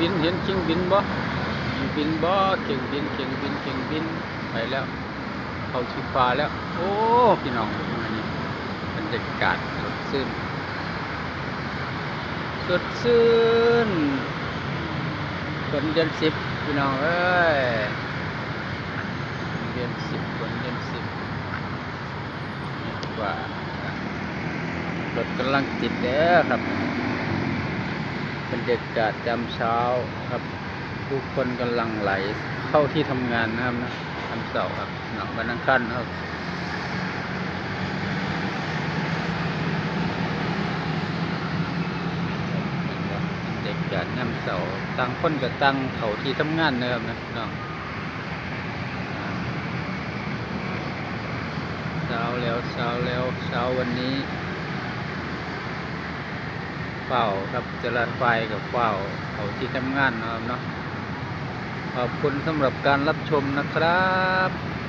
บินเห็นคิงบินบ่คิงบินบ่เก่งบินเก่งบินเก่งบินไปแล้ว เข้าชิฟ้าแล้ว โอ้พี่น้องอันนี้บรรยากาศสดชื่นสดชื่นคนเดือนสิบพี่น้องเอ้ยเดือนสิบคนเดือนสิบนี่ว่า รถกำลังติดแล้วครับ บรรยากาศยามเช้าครับผู้คนกำลังไหลเข้าที่ทำงานนะครับนะวันเสาร์ครับหนังวันอังคารครับเด็กกาดน้ำเสาต่างคนกับตั้งเขาที่ทำงานเนิมนะน้องเช้าแล้วเช้าแล้วเช้าวันนี้ เฝ้าครับจราไฟกับเฝ้าเขาที่ทำงานนะครับเนาะขอบคุณสำหรับการรับชมนะครับ